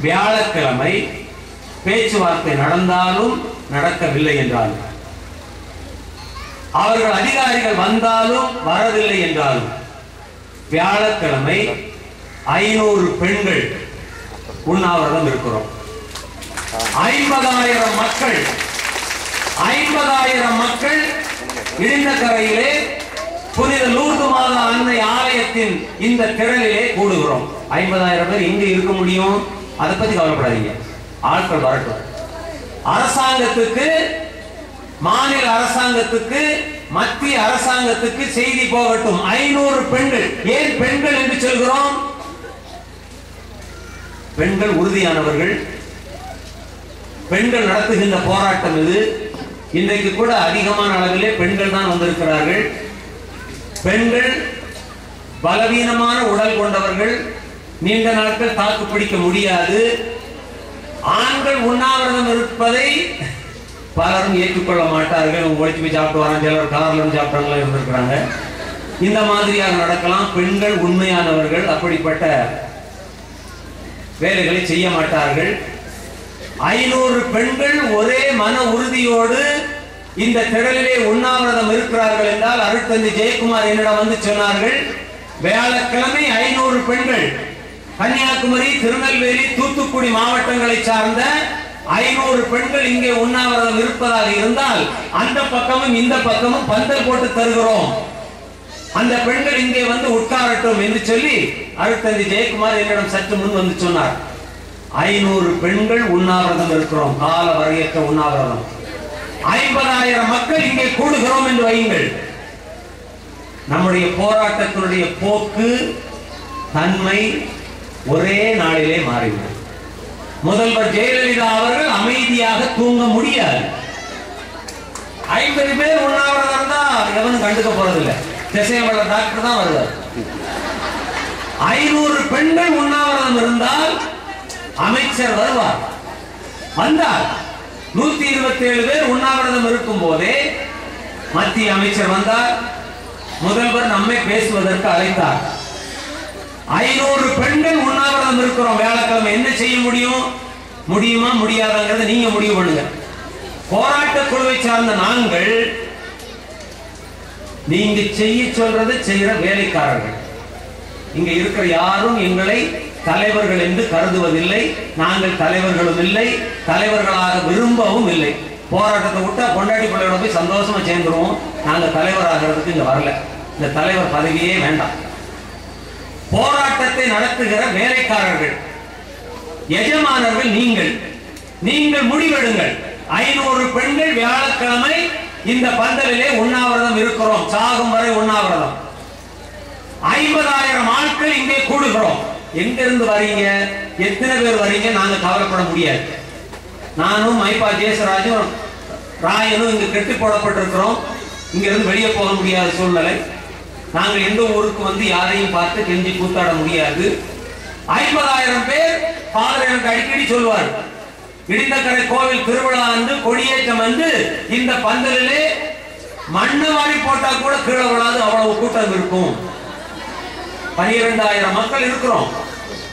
வியாழக்கிழமை பேச்சுவார்த்தை நடந்தாலும் நடக்கவில்லை என்றாலும் அவர்கள் அதிகாரிகள் வந்தாலும் வரவில்லை என்றாலும் வியாழக்கிழமை ஐநூறு பெண்கள் உண்ணாவிரதம் இருக்கிறோம். ஐம்பதாயிரம் மக்கள் ஐம்பதாயிரம் மக்கள் இடிந்த கரையிலே புனித லூர்து மாதா அன்னை ஆலயத்தின் இந்த திரளிலே கூடுகிறோம். ஐம்பதாயிரம் பேர் எங்க இருக்க முடியும்? அதை பத்தி கவலைப்படாதீங்க. ஆட்கள் வரட்டும். அரசாங்கத்துக்கு மாநில அரசாங்கத்துக்கு மத்திய அரசாங்கத்துக்கு செய்தி போகட்டும். ஐநூறு பெண்கள். ஏன் பெண்கள் என்று சொல்கிறோம்? பெண்கள் உறுதியானவர்கள். பெண்கள் நடத்துகின்ற போராட்டம் இது. இன்றைக்கு கூட அதிகமான அளவிலே பெண்கள் தான் வந்திருக்கிறார்கள். பெண்கள் பலவீனமான உடல் கொண்டவர்கள். நீண்ட நாட்கள் தாக்கு பிடிக்க முடியாது. ஆண்கள் உண்ணாவிரதம் இருப்பதை பலரும் ஏற்றுக்கொள்ள மாட்டார்கள். ஒழிச்சு போய் சாப்பிட்டு வராங்க. சிலர் கார்ல இருந்து இருந்திருக்கிறாங்க. இந்த மாதிரியாக நடக்கலாம். பெண்கள் உண்மையானவர்கள் அப்படிப்பட்ட வேலைகளை செய்ய மாட்டார்கள். ஐநூறு பெண்கள் ஒரே மன உறுதியோடு இந்த திடலிலே உண்ணாவிரதம் இருக்கிறார்கள் என்றால் அருட்தந்தி ஜெயக்குமார் என்னிடம் வந்து சொன்னார்கள் வியாழக்கிழமை ஐநூறு பெண்கள் கன்னியாகுமரி திருநெல்வேலி தூத்துக்குடி மாவட்டங்களை சார்ந்த ஐநூறு பெண்கள் இங்கே உண்ணாவிரதம் இருப்பதாக இருந்தால் அந்த பக்கமும் இந்த பக்கமும் பந்தல் போட்டு தருகிறோம். அந்த பெண்கள் இங்கே வந்து உட்காரட்டும் என்று சொல்லி அருட்தந்தி ஜெயக்குமார் என்னிடம் சற்று முன் வந்து சொன்னார். ஐநூறு பெண்கள் உண்ணாவிரதம் இருக்கிறோம். கால வரையற்ற உண்ணாவிரதம். ஐம்பதாயிரம் மக்கள் இங்கே கூடுகிறோம் என்று வையுங்கள். நம்முடைய போராட்டத்தினுடைய போக்கு தன்மை ஒரே நாளிலே மாறிவிடும். முதல்வர் ஜெயலலிதா அவர்கள் அமைதியாக தூங்க முடியாது. ஐம்பது பேர் உண்ணாவிரதம் இருந்தா எவனும் கண்டுக்க போறதில்லை. திசையவள டாக்டர் தான் வருவார். ஐநூறு பெண்கள் உண்ணாவிரதம் இருந்தால் அமைச்சர் வருவார். வந்தார். நூத்தி இருபத்தி ஏழு பேர் உண்ணாவிரதம் இருக்கும் போதே மத்திய அமைச்சர் வந்தார். முதல்வர் நம்மை பேசுவதற்கு அழைத்தார். ஐநூறு பெண்கள் இருக்கிறோம் வியாழக்கிழமை என்ன செய்ய முடியும்? முடியுமா? முடியாதாங்கிறத நீங்க முடிவு பண்ணுங்க. போராட்ட குழுவை சார்ந்த நாங்கள் நீங்க செய்ய சொல்றது செய்யற வேலைக்காரர்கள். இங்க இருக்கிற யாரும் எங்களை தலைவர்கள் என்று கருதுவதில்லை. நாங்கள் தலைவர்களும் இல்லை. தலைவர்களாக விரும்பவும் இல்லை. போராட்டத்தை விட்டா கொண்டாடி பிள்ளையோட போய் சந்தோஷமா சேர்ந்துருவோம். நாங்கள் தலைவர் ஆகிறதுக்கு இங்க வரல. இந்த தலைவர் பதவியே வேண்டாம். போராட்டத்தை நடத்துகிற வேலைக்காரர்கள். எஜமானர்கள் நீங்கள். நீங்கள் முடிவெடுங்கள். ஐநூறு பெண்கள் வியாழக்கிழமை இந்த பந்தலிலே உண்ணாவிரதம் இருக்கிறோம். சாகும் வரை உண்ணாவிரதம். ஐம்பதாயிரம் ஆட்கள் இங்கே கூடுகிறோம். எங்க இருந்து வரீங்க? எத்தனை பேர் வரீங்க? நாங்க கவலைப்பட முடியாது. நானும் மைப்பா ஜேசராஜும் ராயனும் இங்க கெட்டி போடப்பட்டிருக்கிறோம். இங்க இருந்து வெளியே போக முடியாத சூழ்நிலை. நாங்கள் எந்த ஊருக்கு வந்து யாரையும் பார்த்து கெஞ்சி கூத்தாட முடியாது. ஐம்பதாயிரம் பேர் ஃபாதர் எனக்கு அடிக்கடி சொல்வார் இடிந்தக்கரை கோவில் திருவிழா வந்து கொடியேற்றம் வந்து இந்த பந்தலிலே மண்ணு வாரி போட்டா கூட கீழே விழாது அவ்வளவு கூட்டம் இருக்கும். பனிரெண்டாயிரம் மக்கள் இருக்கிறோம்.